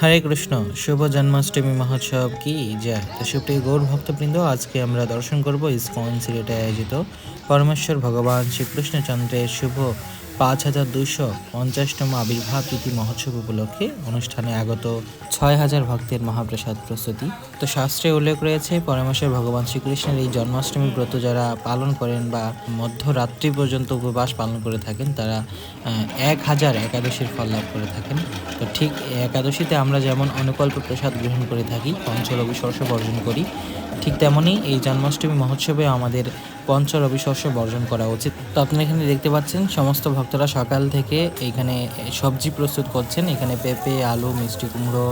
হরে কৃষ্ণ, শুভ জন্মাষ্টমী মহোৎসব কি? যা সুপ্রিয় গৌর ভক্তবৃন্দ, আজকে আমরা দর্শন করব ইসকন সিলেটে আয়োজিত পরমেশ্বর ভগবান শ্রীকৃষ্ণচন্দ্রের শুভ পাঁচ হাজার দুশো পঞ্চাশতম আবির্ভাব তিথি মহোৎসব উপলক্ষে অনুষ্ঠানে আগত ছয় হাজার ভক্তের মহাপ্রসাদ প্রস্তুতি। তো শাস্ত্রে উল্লেখ রয়েছে পরমেশ্বর ভগবান শ্রীকৃষ্ণের এই জন্মাষ্টমী ব্রত যারা পালন করেন বা মধ্যরাত্রি পর্যন্ত উপবাস পালন করে থাকেন, তারা এক হাজার একাদশীর ফল লাভ করে থাকেন। তো ঠিক একাদশীতে আমরা যেমন অনুকল্প প্রসাদ গ্রহণ করে থাকি পঞ্চরবি শস্য বর্জন করি, ঠিক তেমনই এই জন্মাষ্টমী মহোৎসবে আমাদের পঞ্চরবি শস্য বর্জন করা উচিত। তো আপনারা এখানে দেখতে পাচ্ছেন, সমস্ত ভক্তরা সকাল থেকে এখানে সবজি প্রস্তুত করছেন। এখানে পেঁপে, আলু, মিষ্টি কুমড়ো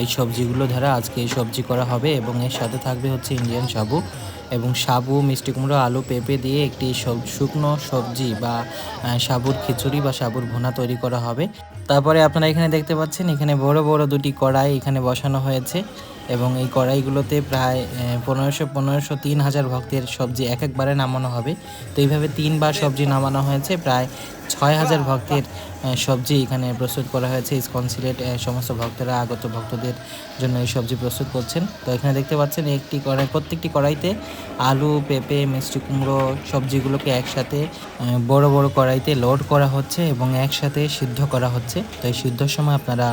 এই সবজিগুলো দ্বারা আজকে এই সবজি করা হবে এবং এর সাথে থাকবে হচ্ছে ইন্ডিয়ান সাবু এবং সাবু, মিষ্টি কুমড়ো, আলু, পেঁপে দিয়ে একটি শুকনো সবজি বা সাবুর খিচুড়ি বা সাবুর ভুনা তৈরি করা হবে। তারপরে আপনারা এখানে দেখতে পাচ্ছেন, এখানে বড় বড় দুটি কড়াই এখানে বসানো হয়েছে। এবং এই কড়াইগুলোতে প্রায় পনেরোশো পনেরোশো, তিন হাজার ভক্তের সবজি এক একবারে নামানো হবে। তো এইভাবে তিনবার সবজি নামানো হয়েছে। প্রায় ছয় হাজার ভক্তের সবজি এখানে প্রস্তুত করা হয়েছে। ইসকন সিলেট সমস্ত ভক্তরা, আগত ভক্তদের জন্য এই সবজি প্রস্তুত করছেন। তো এখানে দেখতে পাচ্ছেন, একটি কড়াই, প্রত্যেকটি কড়াইতে আলু, পেঁপে, মিষ্টি কুমড়ো সবজিগুলোকে একসাথে বড় বড় কড়াইতে লোড করা হচ্ছে এবং একসাথে সিদ্ধ করা হচ্ছে। তো এই সিদ্ধর সময় আপনারা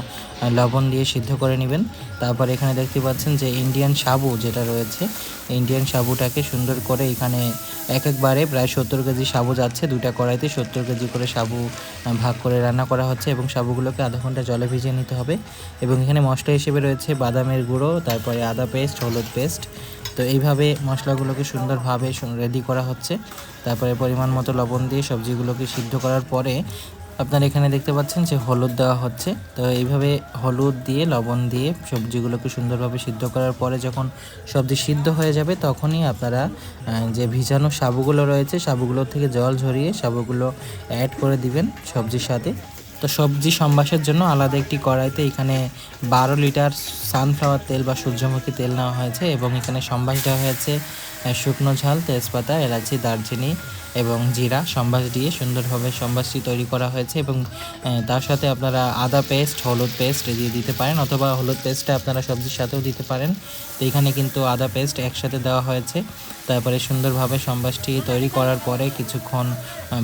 লবণ দিয়ে সিদ্ধ করে নেবেন। তারপর এখানে দেখতে পাচ্ছেন যে ইন্ডিয়ান সাবু যেটা রয়েছে, ইন্ডিয়ান সাবুটাকে সুন্দর করে এখানে এক একবারে প্রায় সত্তর কেজি সাবু যাচ্ছে। দুইটা কড়াইতে সত্তর কেজি করে সাবু ভাগ করে রান্না করা হচ্ছে এবং সাবুগুলোকে আধা ঘণ্টা জলে ভিজিয়ে নিতে হবে। এবং এখানে মশলা হিসেবে রয়েছে বাদামের গুঁড়ো, তারপরে আদা পেস্ট, হলুদ পেস্ট। তো এইভাবে মশলাগুলোকে সুন্দরভাবে রেডি করা হচ্ছে। তারপরে পরিমাণ মতো লবণ দিয়ে সবজিগুলোকে সিদ্ধ করার পরে আপনারা এখানে দেখতে পাচ্ছেন যে হলুদ দেওয়া হচ্ছে। তো এইভাবে হলুদ দিয়ে, লবণ দিয়ে সবজিগুলোকে সুন্দরভাবে সিদ্ধ করার পরে যখন সবজি সিদ্ধ হয়ে যাবে, তখনই আপনারা যে ভিজানো সাবুগুলো রয়েছে, সাবুগুলো থেকে জল ঝরিয়ে সাবুগুলো অ্যাড করে দিবেন সবজির সাথে। তো সবজি সম্বাসের জন্য আলাদা একটি কড়াইতে এখানে বারো লিটার সানফ্লাওয়ার তেল বা সূর্যমুখী তেল নেওয়া হয়েছে এবং এখানে সম্বাস দেওয়া হয়েছে শুকনো ঝাল, তেজপাতা, এলাচি, দারচিনি এবং জিরা, সম্বাস দিয়ে সুন্দরভাবে সম্বাসটি তৈরি করা হয়েছে এবং তার সাথে আপনারা আদা পেস্ট, হলুদ পেস্ট দিয়ে দিতে পারেন অথবা হলুদ পেস্টটা আপনারা সবজির সাথেও দিতে পারেন। তো এখানে কিন্তু আদা পেস্ট একসাথে দেওয়া হয়েছে। তারপরে সুন্দরভাবে সম্বাসটি তৈরি করার পরে কিছুক্ষণ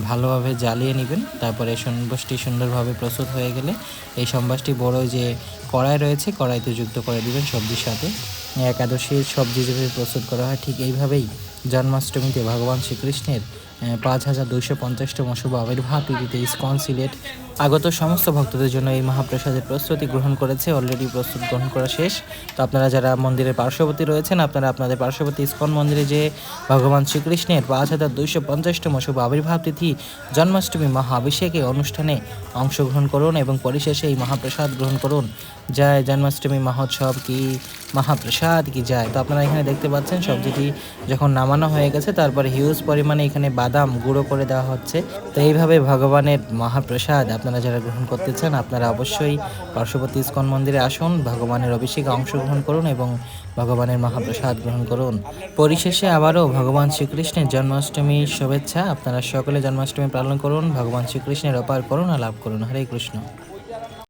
ভালোভাবে জ্বালিয়ে নেবেন। তারপরে সম্বাসটি সুন্দরভাবে প্রস্তুত হয়ে গেলে এই সম্বাসটি বড় যে কড়াই রয়েছে, কড়াইতে যুক্ত করে দিবেন সবজির সাথে। একাদশীর সবজি যেভাবে প্রস্তুত করা হয় ঠিক এইভাবেই। জন্মাষ্টমীতে ভগবান শ্রীকৃষ্ণের পাঁচ হাজার দুইশো পঞ্চাশতম শুভ আবির্ভাব, তিথিতে ইসকন সিলেট আগত সমস্ত ভক্তদের জন্য এই মহাপ্রসাদের প্রস্তুতি গ্রহণ করেছে অলরেডি প্রস্তুত গ্রহণ করা শেষ। তো আপনারা যারা মন্দিরের পার্শ্ববর্তী রয়েছেন, আপনারা আপনাদের পার্শ্ববর্তী ইসকন মন্দিরে যে ভগবান শ্রীকৃষ্ণের পাঁচ হাজার দুইশো পঞ্চাশতম শুভ আবির্ভাব তিথি, জন্মাষ্টমী মহাভিষেকে অনুষ্ঠানে অংশগ্রহণ করুন এবং পরিশেষে এই মহাপ্রসাদ গ্রহণ করুন। জয় জন্মাষ্টমী মহোৎসব কি? মহাপ্রসাদ কি যায়? তো আপনারা এখানে দেখতে পাচ্ছেন সবজিটি যখন নামানো হয়ে গেছে, তারপরে হিউজ পরিমাণে এখানে বাদাম গুঁড়ো করে দেওয়া হচ্ছে। তো এইভাবে ভগবানের মহাপ্রসাদ আপনারা যারা গ্রহণ করতে চান, আপনারা অবশ্যই পার্শ্ববর্তী ইস্কন মন্দিরে আসুন, ভগবানের অভিষেকে অংশগ্রহণ করুন এবং ভগবানের মহাপ্রসাদ গ্রহণ করুন। পরিশেষে আবারও ভগবান শ্রীকৃষ্ণের জন্মাষ্টমীর শুভেচ্ছা। আপনারা সকলে জন্মাষ্টমী পালন করুন, ভগবান শ্রীকৃষ্ণের অপার করুণা লাভ করুন। হরে কৃষ্ণ।